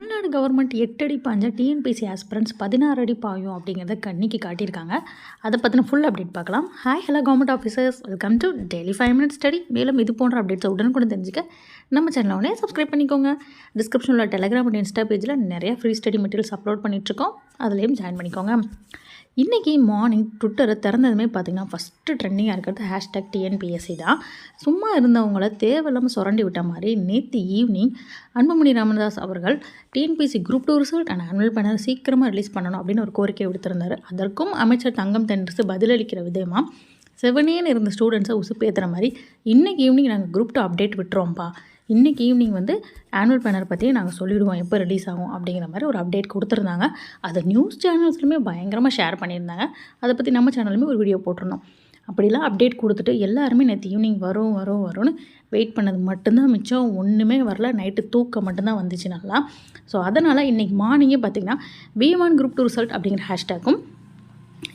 Tamil Nadu government எட்டடி அடி பாஞ்ச TNPSC aspirants பதினாறு அடி பாயும் அப்படிங்கிறத கண்ணிக்கு காட்டியிருக்காங்க. அதை பற்றின ஃபுல் அப்டேட் பார்க்கலாம். Hi hello government officers welcome to daily five minute study மேலும் இது போன்ற அப்டேட்ஸை உடனுக்குடன் தெரிஞ்சுக்க நம்ம சேனலை உடனே சப்ஸ்கிரைப் பண்ணிக்கோங்க. டிஸ்கிரிப்ஷனில் உள்ள டெலிகிராம் அண்ட் இன்ஸ்டா பேஜில் நிறைய ஃப்ரீ ஸ்டடி மெட்டீரியல்ஸ் அப்லோட் பண்ணிகிட்ருக்கோம் அதுலேயும் ஜாயின் பண்ணிக்கோங்க. இன்றைக்கி மார்னிங் ட்விட்டரை திறந்ததுமே பார்த்திங்கன்னா ஃபஸ்ட்டு ட்ரெண்டிங்காக இருக்கிறது ஹேஷ்டேக் டிஎன்பிஎஸ்சி தான். சும்மா இருந்தவங்கள தேவையில்லாமல் சுரண்டி விட்ட மாதிரி நேற்று ஈவினிங் அன்புமணி ராமதாஸ் அவர்கள் TNPSC group two result and annual planner சீக்கிரமாக ரிலீஸ் பண்ணணும் அப்படின்னு ஒரு கோரிக்கை விடுத்திருந்தார். அதற்கும் அமைச்சர் தங்கம் தென்றரசு பதிலளிக்கிற விதமாக செவனேன்னு இருந்த ஸ்டூடெண்ட்ஸை உசுப்பேற்றுற மாதிரி இன்றைக்கி ஈவினிங் நாங்கள் குரூப் டூ அப்டேட் விட்டுறோம்ப்பா. இன்றைக்கி ஈவினிங் வந்து ஆனுவல் பேனர் பற்றி நாங்கள் சொல்லிவிடுவோம் எப்போ ரிலீஸ் ஆகும் அப்படிங்கிற மாதிரி ஒரு அப்டேட் கொடுத்துருந்தாங்க. அதை நியூஸ் சேனல்ஸ்லையுமே பயங்கரமாக ஷேர் பண்ணியிருந்தாங்க. அதை பற்றி நம்ம சேனலுமே ஒரு வீடியோ போட்டிருந்தோம். அப்படிலாம் அப்டேட் கொடுத்துட்டு எல்லாருமே நேற்று ஈவினிங் வரும் வரும் வரும்னு வெயிட் பண்ணது மட்டும்தான் மிச்சம். ஒன்றுமே வரல. நைட்டு தூக்கம் மட்டும்தான் வந்துச்சு நல்லா. ஸோ அதனால் இன்றைக்கி மார்னிங்கே பார்த்திங்கன்னா B one group two result அப்படிங்கிற ஹேஷ்டேக்கும்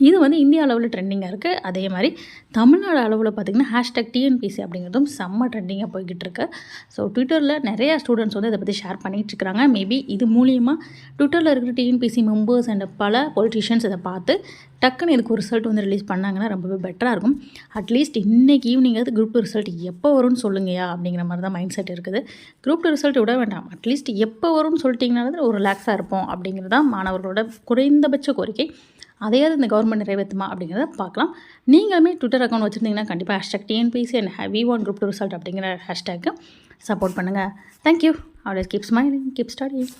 இது வந்து இந்திய அளவில் ட்ரெண்டிங்காக இருக்குது அதே மாதிரி தமிழ்நாடு அளவில் பார்த்திங்கன்னா ஹேஷ்டாக் டிஎன்பிசி அப்படிங்கிறதும் செம்ம ட்ரெண்டிங்காக போய்கிட்டு இருக்கு. ஸோ ட்விட்டரில் நிறையா ஸ்டூடெண்ட்ஸ் வந்து இதை பற்றி ஷேர் பண்ணிகிட்டு இருக்கிறாங்க மேபி இது மூலியமாக ட்விட்டரில் இருக்கிற டிஎன்பிசி மெம்பர்ஸ் அண்ட் பல பொலிட்டிஷியன்ஸ் இதை பார்த்து டக்குன்னு இதுக்கு ஒரு ரிசல்ட் வந்து ரிலீஸ் பண்ணாங்கன்னா ரொம்பவே பெட்டராக இருக்கும். அட்லீஸ்ட் இன்றைக்கி ஈவினிங்காவது குரூப் ரிசல்ட் எப்போ வரும்னு சொல்லுங்கயா அப்படிங்கிற மாதிரி தான் மைண்ட் செட் இருக்குது குரூப் ரிசல்ட் விட வேண்டாம். அட்லீஸ்ட் எப்போ வரும்னு சொல்லிட்டிங்கனாலும் ஒரு ரிலாக்ஸாக இருப்போம் அப்படிங்கிறது தான் மாணவர்களோட குறைந்தபட்ச கோரிக்கை. அதையாவது இந்த கவர்மெண்ட் நிறைவேற்றுமா அப்படிங்கிறத பார்க்கலாம். நீங்களுமே ட்விட்டர் அக்கௌண்ட் வச்சுருந்தீங்கன்னா கண்டிப்பாக hashtag TNPSC and heavy one group two result அப்படிங்கிற ஹேஷ்டேக்கு சப்போர்ட் பண்ணுங்கள் thank you always keep smiling keep studying